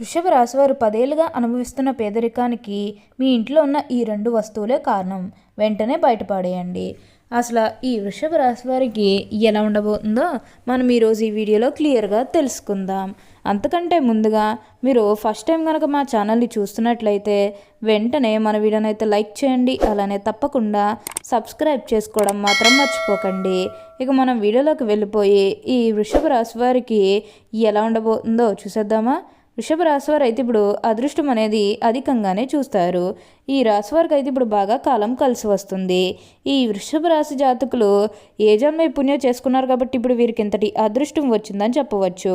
వృషభ రాశివారు పదేళ్ళుగా అనుభవిస్తున్న పేదరికానికి మీ ఇంట్లో ఉన్న ఈ రెండు వస్తువులే కారణం. వెంటనే బయటపడేయండి. అసలు ఈ వృషభ రాశి వారికి ఎలా ఉండబోతుందో మనం ఈరోజు ఈ వీడియోలో క్లియర్గా తెలుసుకుందాం. అంతకంటే ముందుగా మీరు ఫస్ట్ టైం కనుక మా ఛానల్ని చూస్తున్నట్లయితే వెంటనే మన వీడియోని అయితే లైక్ చేయండి అలానే తప్పకుండా సబ్స్క్రైబ్ చేసుకోవడం మాత్రం మర్చిపోకండి. ఇక మనం వీడియోలోకి వెళ్ళిపోయి ఈ వృషభ రాశి వారికి ఎలా ఉండబోతుందో చూసేద్దామా? వృషభ రాశి వారు అయితే ఇప్పుడు అదృష్టం అనేది అధికంగానే చూస్తారు. ఈ రాశి వారికి అయితే ఇప్పుడు బాగా కాలం కలిసి వస్తుంది. ఈ వృషభ రాశి జాతకులు ఏ జన్మ పుణ్యం చేసుకున్నారు కాబట్టి ఇప్పుడు వీరికి ఇంతటి అదృష్టం వచ్చిందని చెప్పవచ్చు.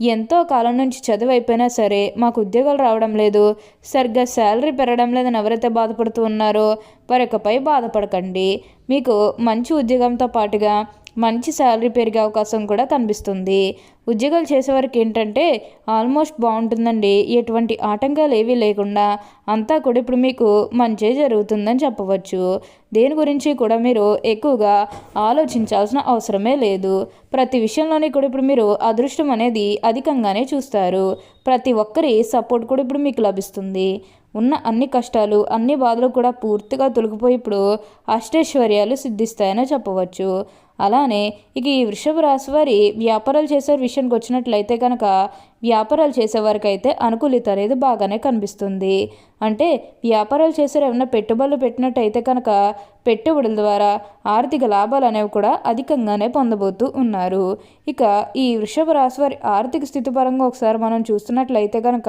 ఎంతో కాలం నుంచి చదువు అయిపోయినా సరే మాకు ఉద్యోగాలు రావడం లేదు. సరిగ్గా శాలరీ పెరగడం లేదని ఎవరైతే బాధపడుతూ ఉన్నారో వారి యొక్కపై బాధపడకండి. మీకు మంచి ఉద్యోగంతో పాటుగా మంచి శాలరీ పెరిగే అవకాశం కూడా కనిపిస్తుంది. ఉద్యోగాలు చేసేవారికి ఏంటంటే ఆల్మోస్ట్ బాగుంటుందండి. ఎటువంటి ఆటంకాలు ఏవీ లేకుండా అంతా కూడా ఇప్పుడు మీకు మంచి జరుగుతుందని చెప్పవచ్చు. దేని గురించి కూడా మీరు ఎక్కువగా ఆలోచించాల్సిన అవసరమే లేదు. ప్రతి విషయంలోనే కూడా ఇప్పుడు మీరు అదృష్టం అనేది అధికంగానే చూస్తారు. ప్రతి ఒక్కరి సపోర్ట్ కూడా ఇప్పుడు మీకు లభిస్తుంది. ఉన్న అన్ని కష్టాలు అన్ని బాధలు కూడా పూర్తిగా తొలగిపోయి ఇప్పుడు అష్టైశ్వర్యాలు సిద్ధిస్తాయని చెప్పవచ్చు. అలానే ఇక ఈ వృషభ రాశి వారి వ్యాపారాలు చేసే విషయానికి వచ్చినట్లయితే కనుక వ్యాపారాలు చేసేవారికి అయితే అనుకూలిత అనేది బాగానే కనిపిస్తుంది. అంటే వ్యాపారాలు చేసే ఏమైనా పెట్టుబడులు పెట్టినట్టయితే కనుక పెట్టుబడుల ద్వారా ఆర్థిక లాభాలు అనేవి కూడా అధికంగానే పొందబోతూ ఉన్నారు. ఇక ఈ వృషభ రాశి వారి ఆర్థిక స్థితి పరంగా ఒకసారి మనం చూస్తున్నట్లయితే కనుక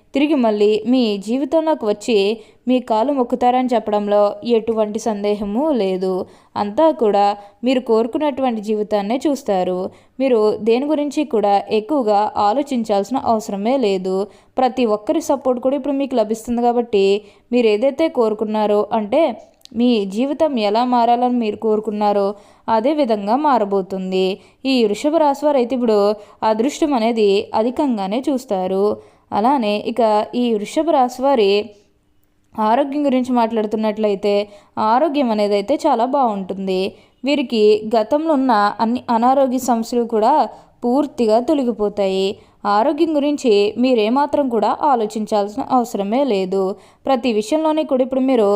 తిరిగి మళ్ళీ మీ జీవితంలోకి వచ్చి మీ కాలు మొక్కుతారని చెప్పడంలో ఎటువంటి సందేహము లేదు. అంతా కూడా మీరు కోరుకున్నటువంటి జీవితాన్నే చూస్తారు. మీరు దేని గురించి కూడా ఎక్కువగా ఆలోచించాల్సిన అవసరమే లేదు. ప్రతి ఒక్కరి సపోర్ట్ కూడా ఇప్పుడు మీకు లభిస్తుంది కాబట్టి మీరు ఏదైతే కోరుకున్నారో అంటే మీ జీవితం ఎలా మారాలని మీరు కోరుకున్నారో అదే విధంగా మారబోతుంది. ఈ వృషభ రాశి వారు అయితే ఇప్పుడు అదృష్టం అనేది అధికంగానే చూస్తారు. అలానే ఇక ఈ వృషభ రాశి వారి ఆరోగ్యం గురించి మాట్లాడుతున్నట్లయితే ఆరోగ్యం అనేది అయితే చాలా బాగుంటుంది. వీరికి గతంలో ఉన్న అన్ని అనారోగ్య సమస్యలు కూడా పూర్తిగా తొలగిపోతాయి. ఆరోగ్యం గురించి మీరేమాత్రం కూడా ఆలోచించాల్సిన అవసరమే లేదు. ప్రతి విషయంలోనే కూడా ఇప్పుడు మీరు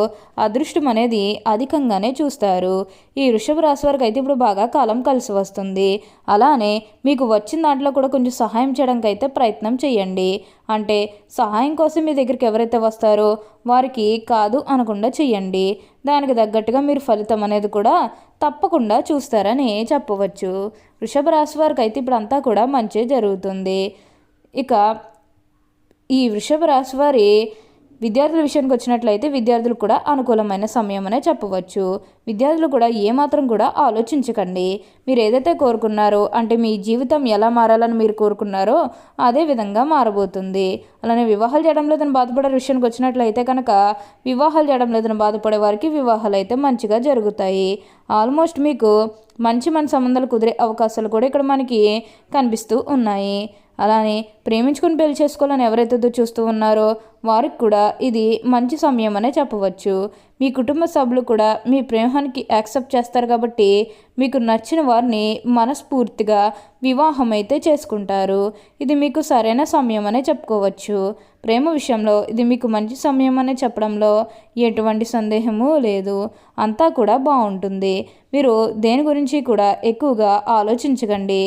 అదృష్టం అనేది అధికంగానే చూస్తారు. ఈ వృషభ రాశి వారికి అయితే ఇప్పుడు బాగా కాలం కలిసి వస్తుంది. అలానే మీకు వచ్చిన దాంట్లో కూడా కొంచెం సహాయం చేయడానికి అయితే ప్రయత్నం చేయండి. అంటే సహాయం కోసం మీ దగ్గరికి ఎవరైతే వస్తారో వారికి కాదు అనకుండా చెయ్యండి దానికి తగ్గట్టుగా మీరు ఫలితం అనేది కూడా తప్పకుండా చూస్తారని చెప్పవచ్చు. వృషభ రాశి వారికి అయితే ఇప్పుడు అంతా కూడా మంచి జరుగుతుంది. ఇక ఈ వృషభ రాశి వారి విద్యార్థుల విషయానికి వచ్చినట్లయితే విద్యార్థులు కూడా అనుకూలమైన సమయం అనే చెప్పవచ్చు. విద్యార్థులు కూడా ఏమాత్రం కూడా ఆలోచించకండి. మీరు ఏదైతే కోరుకున్నారో అంటే మీ జీవితం ఎలా మారాలని మీరు కోరుకున్నారో అదే విధంగా మారబోతుంది. అలానే వివాహాలు చేయడం లేదని బాధపడే విషయానికి వచ్చినట్లయితే కనుక వివాహాలు చేయడం లేదని బాధపడే వారికి వివాహాలు అయితే మంచిగా జరుగుతాయి. ఆల్మోస్ట్ మీకు మంచి మంచి సంబంధాలు కుదిరే అవకాశాలు కూడా ఇక్కడ మనకి కనిపిస్తూ ఉన్నాయి. అలానే ప్రేమించుకుని పెళ్ళి చేసుకోవాలని ఎవరైతే చూస్తూ ఉన్నారో వారికి కూడా ఇది మంచి సమయం అనే చెప్పవచ్చు. మీ కుటుంబ సభ్యులు కూడా మీ ప్రేమానికి యాక్సెప్ట్ చేస్తారు కాబట్టి మీకు నచ్చిన వారిని మనస్ఫూర్తిగా వివాహం అయితే చేసుకుంటారు. ఇది మీకు సరైన సమయం అనే చెప్పుకోవచ్చు. ప్రేమ విషయంలో ఇది మీకు మంచి సమయం అనే చెప్పడంలో ఎటువంటి సందేహము లేదు. అంతా కూడా బాగుంటుంది. మీరు దేని గురించి కూడా ఎక్కువగా ఆలోచించకండి.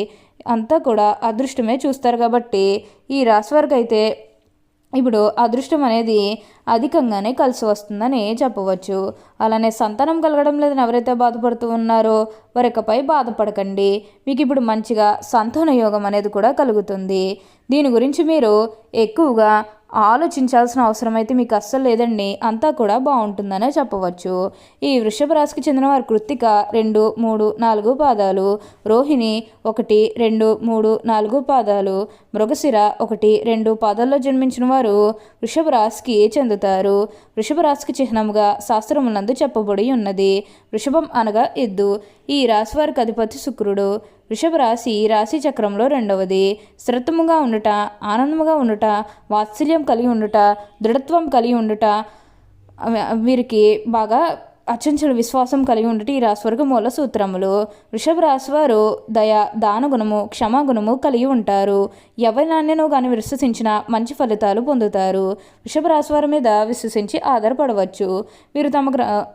అంతా కూడా అదృష్టమే చూస్తారు కాబట్టి ఈ రాశి వారికి అయితే ఇప్పుడు అదృష్టం అనేది అధికంగానే కలిసి వస్తుందని చెప్పవచ్చు. అలానే సంతానం కలగడం లేదని ఎవరైతే బాధపడుతూ ఉన్నారో వరకపై బాధపడకండి. మీకు ఇప్పుడు మంచిగా సంతాన యోగం అనేది కూడా కలుగుతుంది. దీని గురించి మీరు ఎక్కువగా ఆలోచించాల్సిన అవసరం అయితే మీకు అస్సలు లేదండి. అంతా కూడా బాగుంటుందనే చెప్పవచ్చు. ఈ వృషభ రాశికి చెందిన వారి కృత్తిక రెండు మూడు నాలుగు పాదాలు. రోహిణి ఒకటి రెండు మూడు నాలుగు పాదాలు. మృగశిర ఒకటి రెండు పాదాల్లో జన్మించిన వారు వృషభ రాశికి చెందుతారు. వృషభ రాశికి చిహ్నముగా శాస్త్రములందు చెప్పబడి ఉన్నది. వృషభం అనగా ఎద్దు. ఈ రాశి వారికి అధిపతి శుక్రుడు. వృషభ రాశి రాశి చక్రంలో రెండవది. స్థిరత్వముగా ఉండుట ఆనందముగా ఉండుట వాత్సల్యం కలిగి ఉండుట దృఢత్వం కలిగి ఉండుట వీరికి బాగా అచంచల విశ్వాసం కలిగి ఉండటం ఈ రాశివర్గ మూల సూత్రములు. వృషభ రాశి వారు దయ దానగుణము క్షమాగుణము కలిగి ఉంటారు. ఎవరినైనా కానీ విశ్వసించిన మంచి ఫలితాలు పొందుతారు. వృషభ రాశి వారి మీద విశ్వసించి ఆధారపడవచ్చు. వీరు తమ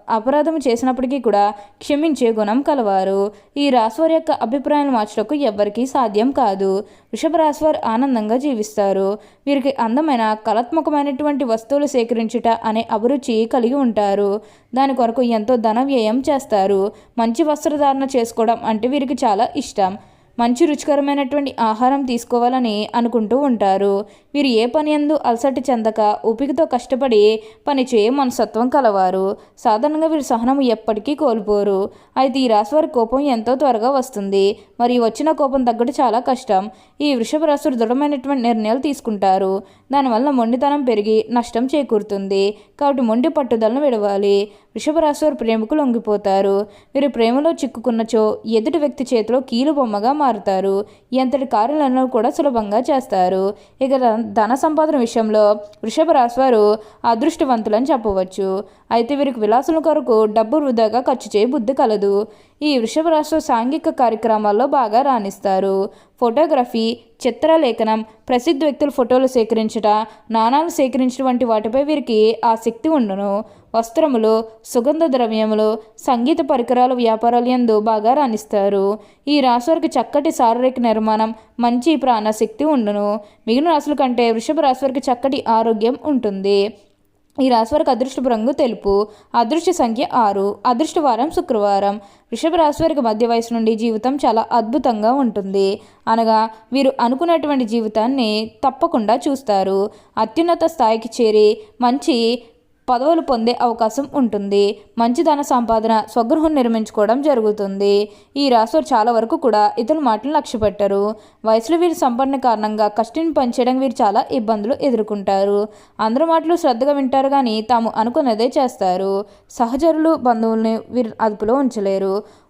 అపరాధం చేసినప్పటికీ కూడా క్షమించే గుణం కలవారు. ఈ రాశివారి యొక్క అభిప్రాయాలు మార్చడానికి ఎవ్వరికీ సాధ్యం కాదు. వృషభ రాశి వారు ఆనందంగా జీవిస్తారు. వీరికి అందమైన కళాత్మకమైనటువంటి వస్తువులు సేకరించుట అనే అభిరుచి కలిగి ఉంటారు. దాని కొరకు ఎంతో ధన వ్యయం చేస్తారు. మంచి వస్త్రధారణ చేసుకోవడం అంటే వీరికి చాలా ఇష్టం. మంచి రుచికరమైనటువంటి ఆహారం తీసుకోవాలని అనుకుంటూ ఉంటారు. వీరు ఏ పని ఎందు అలసట చెందక ఓపికతో కష్టపడి పని చేయ మనసత్వం కలవారు. సాధారణంగా వీరి సహనం ఎప్పటికీ కోల్పోరు. అయితే ఈ రాశి వారి కోపం ఎంతో త్వరగా వస్తుంది. మరియు వచ్చిన కోపం తగ్గట్టు చాలా కష్టం. ఈ వృషభ రాశులు దృఢమైనటువంటి నిర్ణయాలు తీసుకుంటారు. దానివల్ల మొండితనం పెరిగి నష్టం చేకూరుతుంది. కాబట్టి మొండి పట్టుదలను విడవాలి. వృషభ రాశి వారు ప్రేమకు లొంగిపోతారు. వీరు ప్రేమలో చిక్కుకున్నచో ఎదుటి వ్యక్తి చేతిలో కీలు బొమ్మగా మారుతారు. ఎంతటి కార్యాలను కూడా సులభంగా చేస్తారు. ఇక ధన- సంపాదన విషయంలో వృషభ రాశి వారు అదృష్టవంతులని చెప్పవచ్చు. అయితే వీరికి విలాసం కొరకు డబ్బు వృధాగా ఖర్చు చేయ బుద్ధి కలదు. ఈ వృషభ రాశి సాంఘిక కార్యక్రమాల్లో బాగా రాణిస్తారు. ఫోటోగ్రఫీ చిత్రలేఖనం ప్రసిద్ధ వ్యక్తుల ఫోటోలు సేకరించుట నాణాలు సేకరించడం వంటి వాటిపై వీరికి ఆసక్తి ఉండును. వస్త్రములు సుగంధ ద్రవ్యములు సంగీత పరికరాల వ్యాపారాలు యందు బాగా రాణిస్తారు. ఈ రాశి వారికి చక్కటి శారీరక నిర్మాణం మంచి ప్రాణశక్తి ఉండును. మిగిలిన రాశుల కంటే వృషభ రాశి వారికి చక్కటి ఆరోగ్యం ఉంటుంది. ఈ రాశి వారికి అదృష్టపు రంగు తెలుపు అదృష్ట సంఖ్య ఆరు అదృష్టవారం శుక్రవారం. వృషభ రాశి వారికి మధ్య వయసు నుండి జీవితం చాలా అద్భుతంగా ఉంటుంది. అనగా వీరు అనుకున్నటువంటి జీవితాన్ని తప్పకుండా చూస్తారు. అత్యున్నత స్థాయికి చేరి మంచి పదవులు పొందే అవకాశం ఉంటుంది. మంచి ధన సంపాదన స్వగృహం నిర్మించుకోవడం జరుగుతుంది. ఈ రాశివారు చాలా వరకు కూడా ఇతరుల మాటలు లక్ష్య పెట్టరు. వయసులో వీరి సంపన్న కారణంగా కష్టిని పనిచేయడం వీరు చాలా ఇబ్బందులు ఎదుర్కొంటారు. అందరి మాటలు శ్రద్ధగా వింటారు కానీ తాము అనుకున్నదే చేస్తారు. సహచరులు బంధువుల్ని వీరు అదుపులో ఉంచలేరు.